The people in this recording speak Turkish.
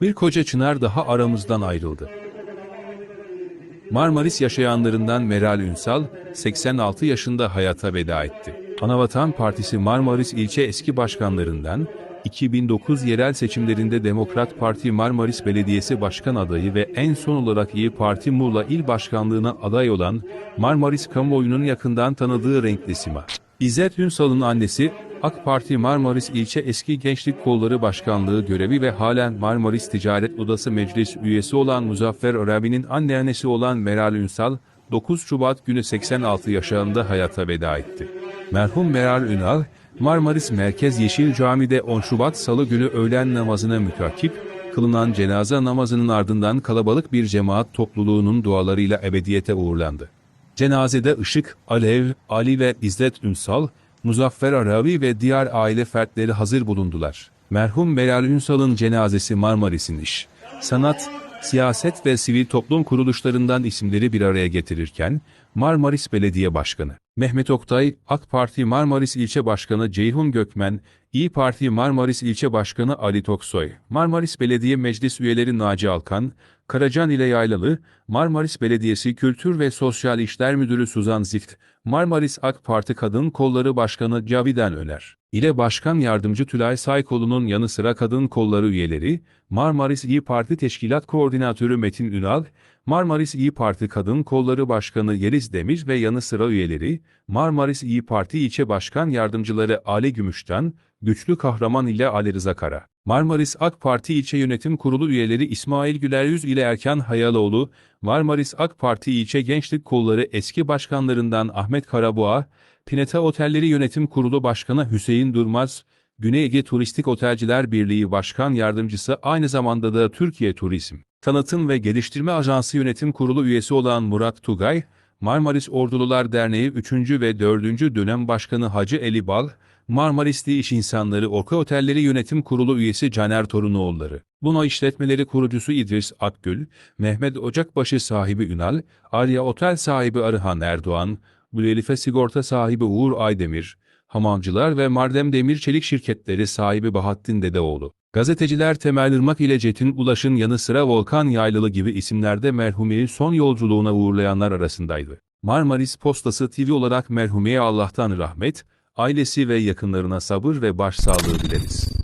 Bir koca çınar daha aramızdan ayrıldı. Marmaris yaşayanlarından Meral Ünsal, 86 yaşında hayata veda etti. Anavatan Partisi Marmaris ilçe eski başkanlarından, 2009 yerel seçimlerinde Demokrat Parti Marmaris Belediyesi Başkan adayı ve en son olarak İyi Parti Muğla İl Başkanlığına aday olan Marmaris kamuoyunun yakından tanıdığı renkli sima. İzzet Ünsal'ın annesi, AK Parti Marmaris İlçe Eski Gençlik Kolları Başkanlığı görevi ve halen Marmaris Ticaret Odası Meclis üyesi olan Muzaffer Arabi'nin anneannesi olan Meral Ünsal, 9 Şubat günü 86 yaşlarında hayata veda etti. Merhum Meral Ünal, Marmaris Merkez Yeşil Cami'de 10 Şubat Salı günü öğlen namazına mütakip, kılınan cenaze namazının ardından kalabalık bir cemaat topluluğunun dualarıyla ebediyete uğurlandı. Cenazede Işık, Alev, Ali ve İzzet Ünsal, Muzaffer Arabi ve diğer aile fertleri hazır bulundular. Merhum Meral Ünsal'ın cenazesi Marmaris'in iş, sanat, siyaset ve sivil toplum kuruluşlarından isimleri bir araya getirirken, Marmaris Belediye Başkanı, Mehmet Oktay, AK Parti Marmaris İlçe Başkanı Ceyhun Gökmen, İyi Parti Marmaris İlçe Başkanı Ali Toksoy, Marmaris Belediye Meclis üyeleri Naci Alkan, Karacan ile Yaylalı, Marmaris Belediyesi Kültür ve Sosyal İşler Müdürü Suzan Zift, Marmaris AK Parti Kadın Kolları Başkanı Caviden Öner, ile Başkan Yardımcı Tülay Saykoğlu'nun yanı sıra Kadın Kolları üyeleri, Marmaris İyi Parti Teşkilat Koordinatörü Metin Ünal, Marmaris İyi Parti Kadın Kolları Başkanı Yeliz Demir ve yanı sıra üyeleri, Marmaris İyi Parti İlçe Başkan Yardımcıları Ali Gümüştan, Güçlü Kahraman ile Ali Rıza Kara. Marmaris AK Parti İlçe Yönetim Kurulu üyeleri İsmail Güleryüz ile Erkan Hayaloğlu, Marmaris AK Parti İlçe Gençlik Kolları eski başkanlarından Ahmet Karaboğa, Pineta Otelleri Yönetim Kurulu Başkanı Hüseyin Durmaz, Güney Ege Turistik Otelciler Birliği Başkan Yardımcısı aynı zamanda da Türkiye Turizm, Tanıtım ve Geliştirme Ajansı Yönetim Kurulu üyesi olan Murat Tugay, Marmaris Ordulular Derneği 3. ve 4. dönem başkanı Hacı Eli Bal, Marmarisli İş İnsanları Orka Otelleri Yönetim Kurulu üyesi Caner Torunoğulları, Buna işletmeleri kurucusu İdris Akgül, Mehmet Ocakbaşı sahibi Ünal, Arya Otel sahibi Arıhan Erdoğan, Bülelife Sigorta sahibi Uğur Aydemir, Hamamcılar ve Mardem Demir Çelik şirketleri sahibi Bahattin Dedeoğlu. Gazeteciler Temel Irmak ile Çetin Ulaş'ın yanı sıra Volkan Yaylılı gibi isimlerde merhumeyi son yolculuğuna uğurlayanlar arasındaydı. Marmaris Postası TV olarak merhumeye Allah'tan rahmet, ailesi ve yakınlarına sabır ve başsağlığı dileriz.